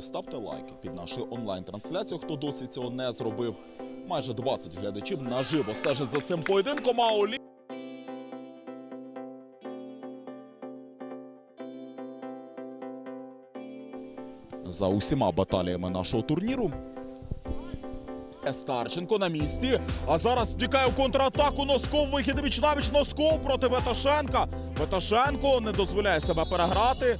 Ставте лайки під нашою онлайн-трансляцією, хто досі цього не зробив. Майже 20 глядачів наживо стежать за цим поєдинком. А Олі... За усіма баталіями нашого турніру. Старченко на місці. А зараз втікає у контратаку. Носков вихід віч навіч Носков проти Веташенка. Веташенко не дозволяє себе переграти.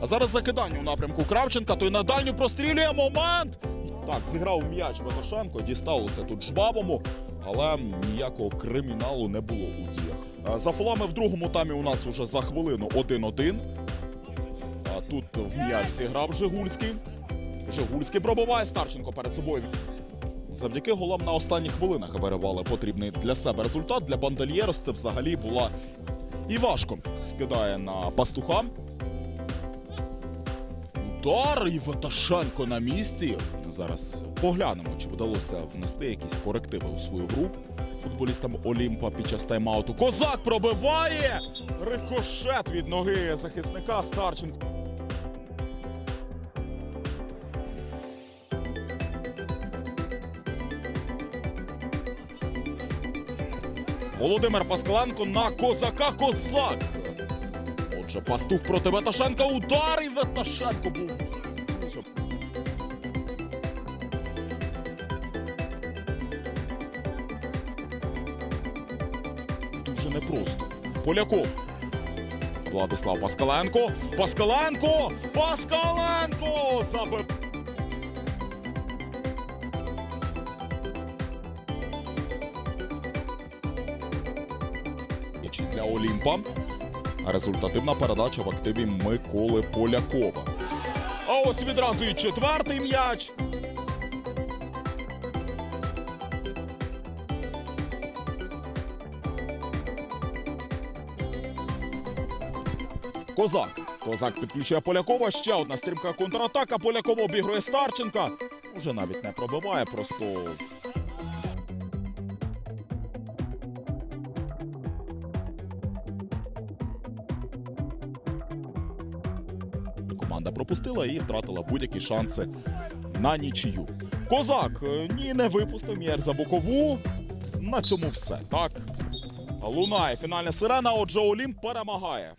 А зараз закидання у напрямку Кравченка. Той на дальню прострілює момент. Так, зіграв м'яч Веташенко, дісталося тут жбабому, але ніякого криміналу не було у діях. За фолами в другому таймі у нас уже за хвилину 1-1. А тут в м'яч зіграв Жигульський. Жигульський пробиває Старченко перед собою. Завдяки голам на останніх хвилинах виривали потрібний для себе результат. Для Бандельєрос це взагалі була і важко. Скидає на пастуха. Удар і Ваташенко на місці. Зараз поглянемо, чи вдалося внести якісь корективи у свою гру футболістам Олімпа під час тайм-ауту. Козак пробиває! Рикошет від ноги захисника Старченко. Володимир Паскаленко на козака козак. Отже, пастух проти Веташенка. Удар і Веташенко був. Дуже непросто. Поляков. Владислав Паскаленко. Паскаленко! Паскаленко! Забив. Для Олімпа. Результативна передача в активі Миколи Полякова. А ось відразу і четвертий м'яч. Козак. Козак підключує Полякова. Ще одна стрімка контратака. Полякова обігрує Старченка. Уже навіть не пробиває, просто Команда пропустила і втратила будь-які шанси на нічию. Козак е, ні, не випустив М'єр за бокову. На цьому все. Так. Лунає фінальна сирена. Отже, Олімп перемагає.